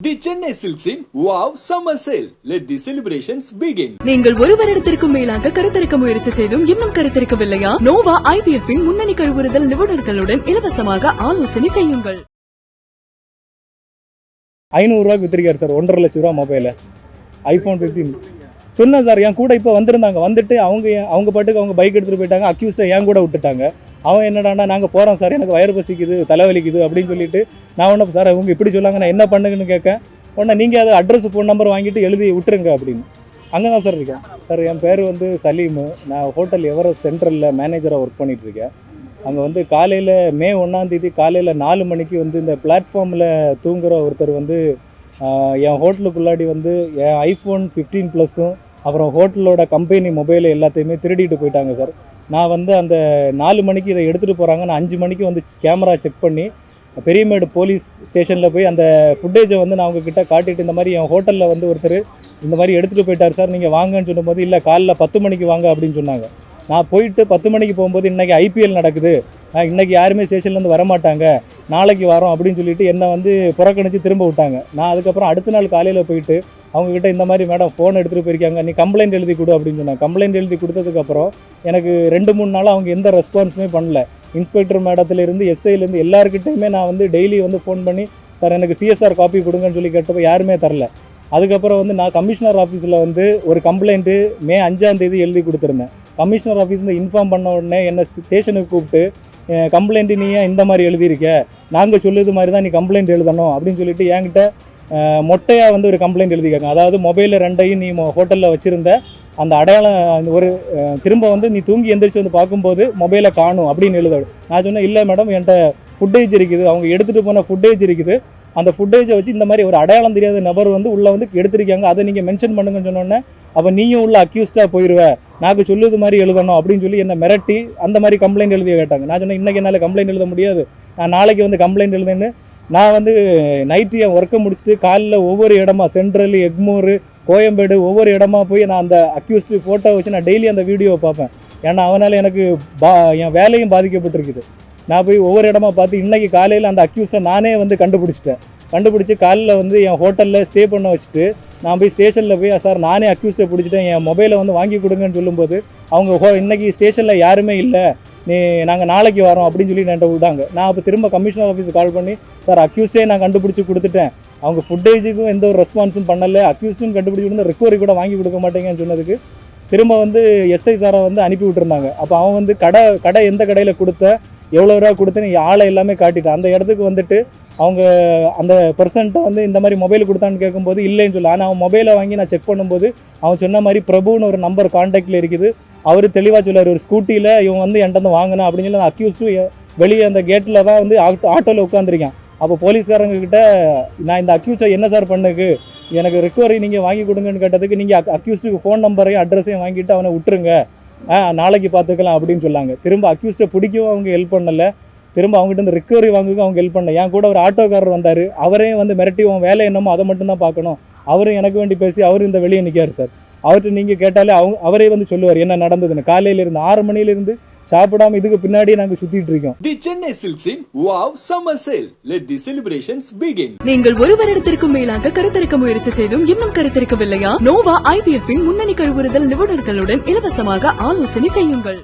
The Chennai Silks in Wow Summer Sale. Let the celebrations begin. நீங்கள் ஒரு வருடத்திற்கும் மேலாக கருத்தரிக்க முயற்சி செய்தும் இன்னும் கருத்தரிக்கவில்லையா? நோவா ஐவிஎஃப் இன் முன்னணி கருவுறுதல் நிபுணர்களுடன் இலவசமாக ஆலோசனை செய்யுங்கள். ஐநூறுரூவாக்கு வித்திருக்காரு சார் ஒன்றரை லட்ச ரூபா மொபைலு ஐஃபோன் ஃபிஃப்டீன் சொன்னேன் சார் என் கூட இப்போ வந்திருந்தாங்க. வந்துட்டு அவங்க அவங்க பாட்டுக்கு அவங்க பைக் எடுத்துகிட்டு போயிட்டாங்க. அக்யூஸ்டை என் கூட விட்டுட்டாங்க. அவன் என்னடான்னா நாங்கள் போகிறோம் சார் எனக்கு வயிறு பசிக்குது தலைவலிக்குது அப்படின்னு சொல்லிட்டு நான் ஒன்று சார் அவங்க இப்படி சொல்லாங்க நான் என்ன பண்ணுங்கன்னு கேட்க உடனே நீங்கள் அதை அட்ரஸ் ஃபோன் நம்பர் வாங்கிட்டு எழுதி விட்டுருங்க அப்படின்னு. அங்கே தான் சார் இருக்கேன். சார் என் பேர் வந்து சலீமு. நான் ஹோட்டல் எவரெஸ்ட் சென்ட்ரலில் மேனேஜராக ஒர்க் பண்ணிகிட்ருக்கேன் இருக்கேன். அங்கே வந்து காலையில் மே ஒன்றாந்தேதி காலையில் நாலு மணிக்கு வந்து இந்த பிளாட்ஃபார்மில் தூங்குகிற ஒருத்தர் வந்து என் ஹோட்டலுக்குள்ளாடி வந்து என் ஐஃபோன் ஃபிஃப்டீன் ப்ளஸ்ஸும் அப்புறம் ஹோட்டலோட கம்பெனி மொபைல் எல்லாத்தையுமே திருடிட்டு போயிட்டாங்க சார். நான் வந்து அந்த நாலு மணிக்கு இதை எடுத்துகிட்டு போகிறாங்க நான் அஞ்சு மணிக்கு வந்து கேமரா செக் பண்ணி பெரியமேடு போலீஸ் ஸ்டேஷனில் போய் அந்த ஃபுட்டேஜை வந்து நான் உங்ககிட்ட காட்டிட்டு இந்த மாதிரி என் ஹோட்டலில் வந்து ஒருத்தர் இந்த மாதிரி எடுத்துகிட்டு போயிட்டார் சார் நீங்கள் வாங்கன்னு சொல்லும்போது இல்லை காலைல பத்து மணிக்கு வாங்க அப்படின்னு சொன்னாங்க. நான் போயிட்டு பத்து மணிக்கு போகும்போது இன்றைக்கி ஐபிஎல் நடக்குது. நான் இன்றைக்கி யாருமே ஸ்டேஷன்லேருந்து வரமாட்டாங்க நாளைக்கு வரோம் அப்படின்னு சொல்லிட்டு என்னை வந்து புறக்கணித்து திரும்ப விட்டாங்க. நான் அதுக்கப்புறம் அடுத்த நாள் காலையில் போயிட்டு அவங்கக்கிட்ட இந்த மாதிரி மேடம் ஃபோன் எடுத்துகிட்டு போயிருக்காங்க. நீ கம்ப்ளைண்ட் எழுதி கொடு அப்படின்னு சொன்னாங்க. கம்ப்ளைண்ட் எழுதி கொடுத்ததுக்கப்புறம் எனக்கு ரெண்டு மூணு நாள் அவங்க எந்த ரெஸ்பான்ஸுமே பண்ணல. இன்ஸ்பெக்டர் மேடத்துலேருந்து எஸ்ஐலேருந்து எல்லாருக்கிட்டையுமே நான் வந்து டெய்லி வந்து ஃபோன் பண்ணி சார் எனக்கு சிஎஸ்ஆர் காப்பி கொடுங்கன்னு சொல்லி கேட்டப்போ யாருமே தரல. அதுக்கப்புறம் வந்து நான் கமிஷனர் ஆஃபீஸில் வந்து ஒரு கம்ப்ளைண்ட்டு மே அஞ்சாந்தேதி எழுதி கொடுத்துருந்தேன். கமிஷனர் ஆஃபீஸில் இன்ஃபார்ம் பண்ண உடனே என்னை ஸ்டேஷனுக்கு கூப்பிட்டு கம்ப்ளைண்ட்டு நீ ஏன் இந்த மாதிரி எழுதியிருக்க? நாங்கள் சொல்லுது மாதிரி தான் நீ கம்ப்ளைண்ட் எழுதணும் அப்படின்னு சொல்லிட்டு என்கிட்ட மொட்டையாக வந்து ஒரு கம்ப்ளைண்ட் எழுதிக்காங்க அதாவது மொபைலில் ரெண்டையும் நீ ஹோட்டலில் வச்சுருந்த அந்த அடையாளம் அந்த ஒரு திரும்ப வந்து நீ தூங்கி எந்திரிச்சு வந்து பார்க்கும்போது மொபைலை காணும் அப்படின்னு எழுத நான் சொன்னேன் இல்லை மேடம் என்கிட்ட ஃபுட்டேஜ் இருக்குது. அவங்க எடுத்துகிட்டு போன ஃபுட்டேஜ் இருக்குது. அந்த ஃபுட்டேஜை வச்சு இந்த மாதிரி ஒரு அடையாளம் தெரியாத நபர் வந்து உள்ளே வந்து எடுத்திருக்காங்க. அதை நீங்கள் மென்ஷன் பண்ணுங்கன்னு சொன்னோன்னே அப்போ நீயும் உள்ள அக்யூஸ்டாக போயிடுவேன் நாக்கு சொல்லுது மாதிரி எழுதணும் அப்படின்னு சொல்லி என்னை மிரட்டி அந்த மாதிரி கம்ப்ளைண்ட் எழுதி கேட்டாங்க. நான் சொன்னேன் இன்றைக்கி என்னால் கம்ப்ளைண்ட் எழுத முடியாது. நான் நாளைக்கு வந்து கம்ப்ளைண்ட் எழுதுன்னு நான் வந்து நைட்டு என் ஒர்க்கை முடிச்சுட்டு காலைல ஒவ்வொரு இடமா சென்ட்ரல் எக்மூர் கோயம்பேடு ஒவ்வொரு இடமா போய் நான் அந்த அக்யூஸ்டு ஃபோட்டோ வச்சு நான் டெய்லி அந்த வீடியோவை பார்ப்பேன். ஏன்னா அவனால் எனக்கு பா என் வேலையும் பாதிக்கப்பட்டிருக்குது. நான் போய் ஒவ்வொரு இடமா பார்த்து இன்றைக்கி காலையில் அந்த அக்யூஸை நானே வந்து கண்டுபிடிச்சிட்டேன். கண்டுபிடிச்சி காலையில் வந்து என் ஹோட்டலில் ஸ்டே பண்ண வச்சுட்டு நான் போய் ஸ்டேஷனில் போய் சார் நானே அக்யூஸ்டை பிடிச்சிட்டேன். என் மொபைலை வந்து வாங்கி கொடுங்கன்னு சொல்லும்போது அவங்க ஹோ இன்றைக்கி ஸ்டேஷனில் யாருமே இல்லை. நீ நாங்கள் நாளைக்கு வரோம் அப்படின்னு சொல்லி என்கிட்ட விட்டாங்க. நான் அப்போ திரும்ப கமிஷனர் ஆஃபீஸுக்கு கால் பண்ணி சார் அக்யூஸ்டே நான் கண்டுபிடிச்சி கொடுத்துட்டேன். அவங்க ஃபுட்டேஜுக்கும் எந்த ஒரு ரெஸ்பான்ஸும் பண்ணலை. அக்யூஸ்டும் கண்டுபிடிச்சி கொடுத்து ரெக்கவரி கூட வாங்கி கொடுக்க மாட்டேங்கன்னு சொன்னதுக்கு திரும்ப வந்து எஸ்ஐ சாரை வந்து அனுப்பி விட்டுருந்தாங்க. அப்போ அவன் வந்து கடை கடை எந்த கடையில் கொடுத்த எவ்வளோ ரூபா கொடுத்தேன்னு ஆளை எல்லாமே காட்டிட்டான். அந்த இடத்துக்கு வந்துட்டு அவங்க அந்த பர்சன்ட்டை வந்து இந்த மாதிரி மொபைல் கொடுத்தான்னு கேட்கும்போது இல்லைன்னு சொல்லி ஆனால் அவன் மொபைலை வாங்கி நான் செக் பண்ணும்போது அவன் சொன்ன மாதிரி பிரபுன்னு ஒரு நம்பர் காண்டாக்டில் இருக்குது. அவர் தெளிவாக சொல்லார் ஒரு ஸ்கூட்டியில் இவன் வந்து என்கிட்ட வந்து வாங்கினா அப்படின்னு சொல்லி அந்த அக்யூஸ்டு வெளியே அந்த கேட்டில் தான் வந்து ஆட்டோ ஆட்டோவில் உட்காந்துருக்கான் அப்போ போலீஸ்காரங்க கிட்ட நான் இந்த அக்யூஸை என்ன சார் பண்ணுக்கு? எனக்கு ரெக்கவரி நீங்கள் வாங்கி கொடுங்கன்னு கேட்டதுக்கு நீங்கள் அக்யூஸ்டுக்கு ஃபோன் நம்பரையும் அட்ரஸையும் வாங்கிட்டு அவனை விட்டுருங்க. ஆ நாளைக்கு பார்த்துக்கலாம் அப்படின்னு சொன்னாங்க. திரும்ப அக்யூஸ்டை பிடிக்கவும் அவங்க ஹெல்ப் பண்ணலை. திரும்ப அவங்ககிட்ட இருந்து ரெக்கவரி வாங்குக்கும் அவங்க ஹெல்ப் பண்ணல. என் கூட ஒரு ஆட்டோக்காரர் வந்தார். அவரையும் வந்து மிரட்டி உன் வேலை என்னமோ அதை மட்டும்தான் பார்க்கணும். அவரும் எனக்கு வேண்டி பேசி அவரும் இந்த வெளியே நிற்காரு சார் அவர்கிட்ட நீங்கள் கேட்டாலே அவங்க அவரே வந்து சொல்லுவார் என்ன நடந்ததுன்னு காலையில இருந்து ஆறு மணியிலிருந்து சாப்பிடாம இதுக்கு பின்னாடியே நாங்கள் சுற்றிட்டு இருக்கோம் Chennai Silks in Wow Summer Sale. Let the celebrations begin. நீங்கள் ஒரு வருடத்திற்கும் மேலாக கருத்தரிக்க முயற்சி செய்தும் இன்னும் கருத்தரிக்கவில்லையா நோவா ஐவிஎஃப் இன் முன்னணி கருவுறுதல் நிபுணர்களுடன் இலவசமாக ஆலோசனை செய்யுங்கள்